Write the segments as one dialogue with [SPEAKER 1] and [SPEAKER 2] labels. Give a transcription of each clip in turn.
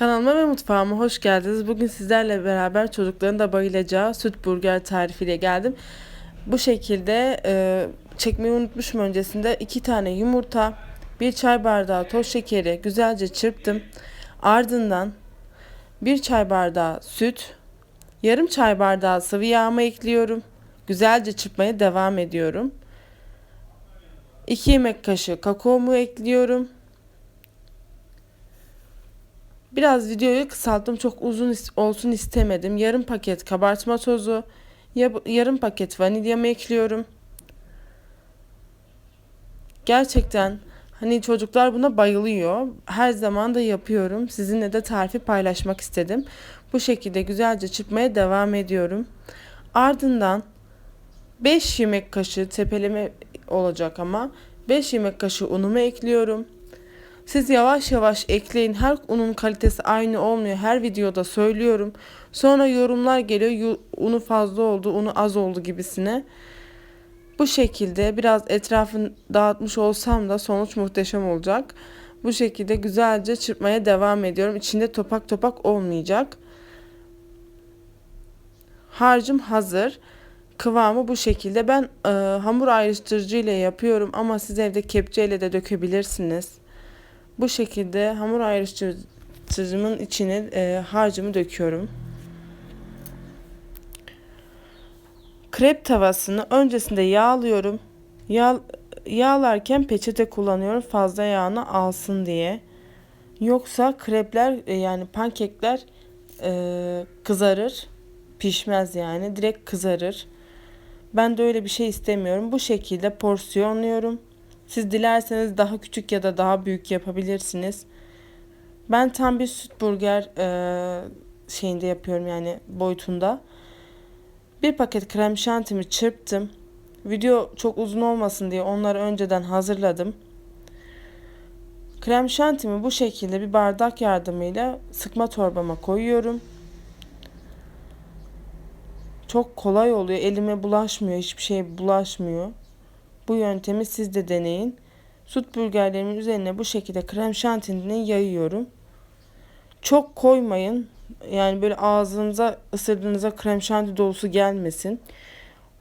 [SPEAKER 1] Kanalıma ve mutfağıma hoş geldiniz. Bugün sizlerle beraber çocukların da bayılacağı süt burger tarifiyle geldim. Bu şekilde e, çekmeyi unutmuşum öncesinde. iki tane yumurta, bir çay bardağı toz şekeri güzelce çırptım. Ardından bir çay bardağı süt, yarım çay bardağı sıvı yağımı ekliyorum. Güzelce çırpmaya devam ediyorum. 2 yemek kaşığı kakaomu ekliyorum. Biraz videoyu kısalttım. Çok uzun olsun istemedim. Yarım paket kabartma tozu, ya- yarım paket vanilyamı ekliyorum. Gerçekten hani çocuklar buna bayılıyor. Her zaman da yapıyorum. Sizinle de tarifi paylaşmak istedim. Bu şekilde güzelce çırpmaya devam ediyorum. Ardından 5 yemek kaşığı tepeleme olacak ama 5 yemek kaşığı unumu ekliyorum. Siz yavaş yavaş ekleyin. Her unun kalitesi aynı olmuyor. Her videoda söylüyorum. Sonra yorumlar geliyor. "Yu- Unu fazla oldu, unu az oldu gibisine. Bu şekilde biraz etrafını dağıtmış olsam da sonuç muhteşem olacak. Bu şekilde güzelce çırpmaya devam ediyorum. İçinde topak topak olmayacak. Harcım hazır. Kıvamı bu şekilde. Ben e, hamur ayrıştırıcı ile yapıyorum ama siz evde kepçe ile de dökebilirsiniz. Bu şekilde hamur ayrıştırıcımın içine e, harcımı döküyorum. Krep tavasını öncesinde yağlıyorum. Yağ, yağlarken peçete kullanıyorum fazla yağını alsın diye. Yoksa krepler e, yani pankekler e, kızarır. Pişmez yani direkt kızarır. Ben de öyle bir şey istemiyorum. Bu şekilde porsiyonluyorum. Siz dilerseniz daha küçük ya da daha büyük yapabilirsiniz. Ben tam bir süt burger e, şeyinde yapıyorum yani boyutunda. Bir paket krem şantimi çırptım. Video çok uzun olmasın diye onları önceden hazırladım. Krem şantimi bu şekilde bir bardak yardımıyla sıkma torbama koyuyorum. Çok kolay oluyor. Elime bulaşmıyor. Hiçbir şey bulaşmıyor. Bu yöntemi siz de deneyin. Süt burgerlerimin üzerine bu şekilde krem şantini yayıyorum. Çok koymayın. Yani böyle ağzınıza ısırdığınızda krem şanti dolusu gelmesin.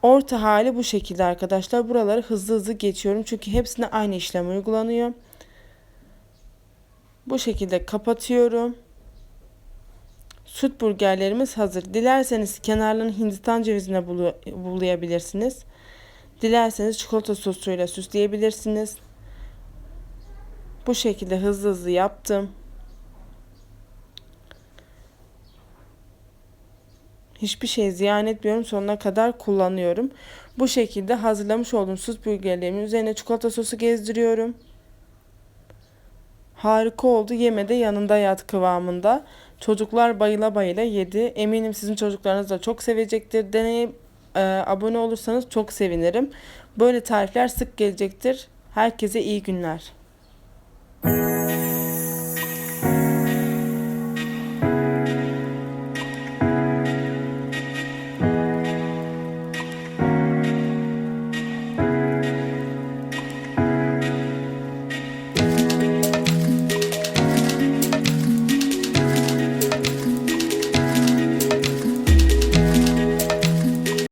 [SPEAKER 1] Orta hali bu şekilde arkadaşlar. Buraları hızlı hızlı geçiyorum. Çünkü hepsine aynı işlem uygulanıyor. Bu şekilde kapatıyorum. Süt burgerlerimiz hazır. Dilerseniz kenarlarını hindistan cevizine bulayabilirsiniz. Dilerseniz çikolata sosuyla süsleyebilirsiniz. Bu şekilde hızlı hızlı yaptım. Hiçbir şey ziyan etmiyorum. Sonuna kadar kullanıyorum. Bu şekilde hazırlamış olduğum süt burgerlerimin üzerine çikolata sosu gezdiriyorum. Harika oldu. Yeme de yanında yat kıvamında. Çocuklar bayıla bayıla yedi. Eminim sizin çocuklarınız da çok sevecektir. Deneyip e, abone olursanız çok sevinirim. Böyle tarifler sık gelecektir. Herkese iyi günler.